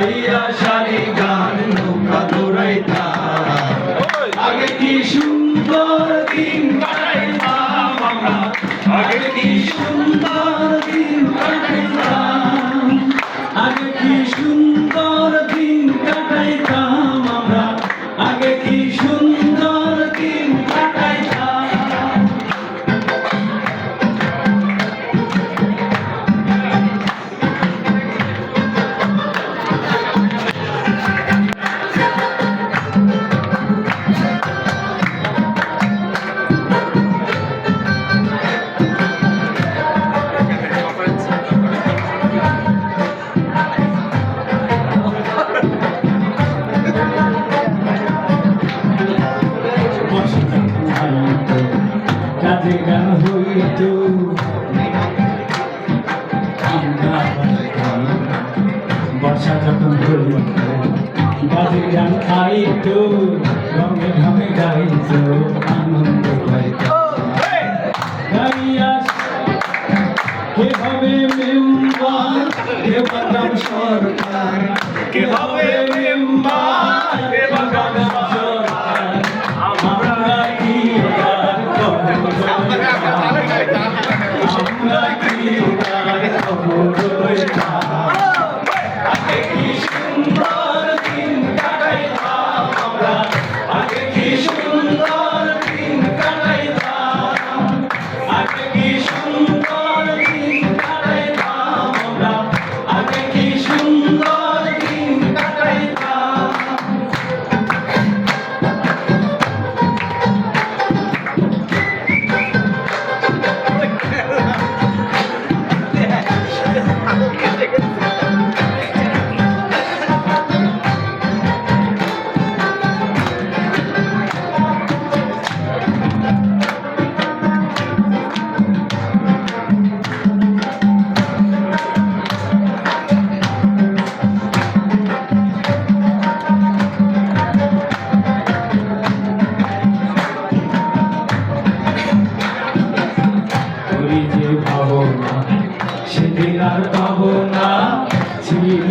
গাইয়া সারি গান নৌকা দৌড়াইতাম আগে কি সুন্দর দিন কাটাইতাম আমরা? আগে কি সুন্দর কাজে গান খাইত রঙে রঙে গাইত আনন্দ গাইয়া কে হবে মেম্বার, কে বাদাম সরকার, কে হবে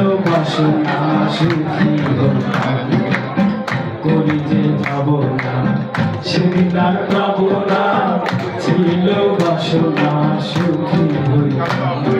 ছিল বাসনা সুখী হতাম করি যে ভাবনা, সেদিন আর পাবো না। ছিল বাসনা, সুখী হইতাম